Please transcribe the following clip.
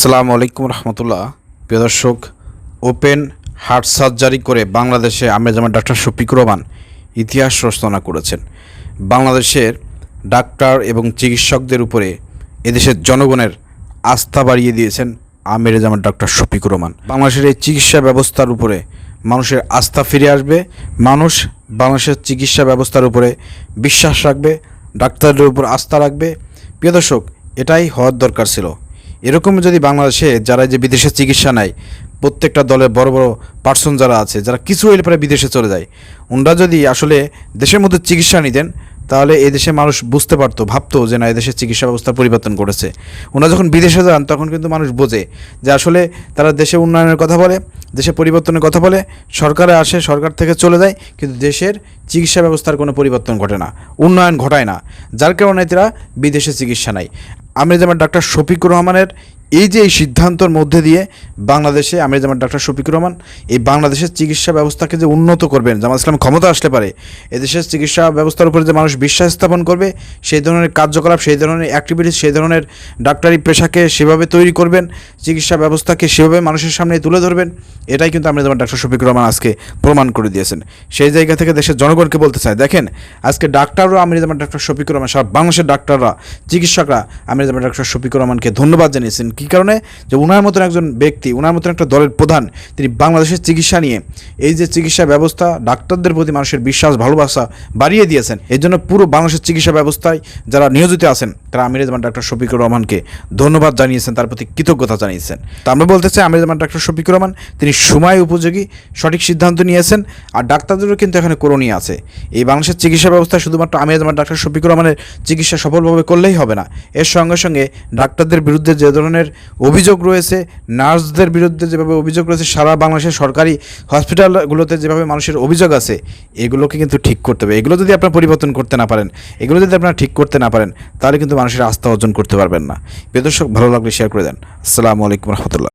আসসালামু আলাইকুম রহমতুল্লাহ। প্রিয় দর্শক, ওপেন হার্ট সার্জারি করে বাংলাদেশে আমরা যেমন ডাক্তার শফিকুর রহমান ইতিহাস রচনা করেছেন। বাংলাদেশের ডাক্তার এবং চিকিৎসকদের উপরে এদেশের জনগণের আস্থা বাড়িয়ে দিয়েছেন আমির জামান ডাক্তার শফিকুর রহমান। বাংলাদেশের এই চিকিৎসা ব্যবস্থার উপরে মানুষের আস্থা ফিরে আসবে, মানুষ বাংলাদেশের চিকিৎসা ব্যবস্থার উপরে বিশ্বাস রাখবে, ডাক্তারদের উপর আস্থা রাখবে। প্রিয় দর্শক, এটাই হওয়ার দরকার ছিল। এরকম যদি বাংলাদেশে যারা যে বিদেশে চিকিৎসা নেয়, প্রত্যেকটা দলের বড় বড় পার্সন যারা আছে, যারা কিছু হইলে পরে বিদেশে চলে যায় ওনারা যদি আসলে দেশের মধ্যে চিকিৎসা নিতেন, তাহলে দেশে মানুষ বুঝতে পারতো, ভাবতো যে না এদেশের চিকিৎসা ব্যবস্থা পরিবর্তন করেছে। ওনারা যখন বিদেশে যান, তখন কিন্তু মানুষ বোঝে যে আসলে তারা দেশে উন্নয়নের কথা বলে, দেশে পরিবর্তনের কথা বলে, সরকারে আসে, সরকার থেকে চলে যায়, কিন্তু দেশের চিকিৎসা ব্যবস্থার কোনো পরিবর্তন ঘটে না, উন্নয়ন ঘটায় না। যার কারণে তারা বিদেশে চিকিৎসা নেয়। আমি যেমন ডাক্তার শফিকুর রহমানের এই যে এই সিদ্ধান্তর মধ্যে দিয়ে বাংলাদেশে, আমি যেমন ডাক্তার শফিকুর রহমান, এই বাংলাদেশের চিকিৎসা ব্যবস্থাকে যে উন্নত করবেন, জামাত ইসলাম ক্ষমতা আসতে পারে, এদেশের চিকিৎসা ব্যবস্থার উপরে যে মানুষ বিশ্বাস স্থাপন করবে, সেই ধরনের কার্যকলাপ, সেই ধরনের অ্যাক্টিভিটিস সেই ধরনের ডাক্তারি পেশাকে সেভাবে তৈরি করবেন, চিকিৎসা ব্যবস্থাকে সেভাবে মানুষের সামনে তুলে ধরবেন, এটাই কিন্তু আমরা যেমন ডাক্তার শফিকুর রহমান আজকে প্রমাণ করে দিয়েছেন। সেই জায়গা থেকে দেশের জনগণকে বলতে চাই, দেখেন, আজকে ডাক্তাররা, আমি যেমন ডাক্তার শফিকুর রহমান, সারা বাংলাদেশের ডাক্তাররা, চিকিৎসকরা, আমি যেমন ডাক্তার শফিকুর রহমানকে ধন্যবাদ জানিয়েছেন কী কারণে? যে ওনার মতন একজন ব্যক্তি ওনার মতন একটা দলের প্রধান, তিনি বাংলাদেশের চিকিৎসা নিয়ে এই যে চিকিৎসা ব্যবস্থা ডাক্তারদের প্রতি মানুষের বিশ্বাস, ভালোবাসা বাড়িয়ে দিয়েছেন, এর জন্য পুরো বাংলাদেশের চিকিৎসা ব্যবস্থায় যারা নিয়োজিত আছেন তারা আমির জামান ডাক্তার শফিকুর রহমানকে ধন্যবাদ জানিয়েছেন, তার প্রতি কৃতজ্ঞতা জানিয়েছেন। তা আমরা বলতে চাই আমির জামান ডাক্তার শফিকুর রহমান, তিনি সময় উপযোগী, সঠিক সিদ্ধান্ত নিয়েছেন, আর ডাক্তারদেরও কিন্তু এখানে করণীয় আছে। এই বাংলাদেশের চিকিৎসা ব্যবস্থা শুধুমাত্র আমির জামান ডাক্তার শফিকুর রহমানের চিকিৎসা সফলভাবে করলেই হবে না। এর সঙ্গে সঙ্গে ডাক্তারদের বিরুদ্ধে যে ধরনের অভিযোগ রয়েছে, নার্সদের বিরুদ্ধে যেভাবে অভিযোগ রয়েছে, সারা বাংলাদেশের সরকারি হসপিটালগুলোতে যেভাবে মানুষের অভিযোগ আছে, এগুলোকে কিন্তু ঠিক করতে হবে। এগুলো যদি আপনারা পরিবর্তন করতে না পারেন, এগুলো যদি আপনারা ঠিক করতে না পারেন, তাহলে কিন্তু মানুষের আস্থা অর্জন করতে পারবেন না। বেদর্শক ভালো লাগলে শেয়ার করে দেন। আসসালামু আলাইকুম রহমতুল্লাহ।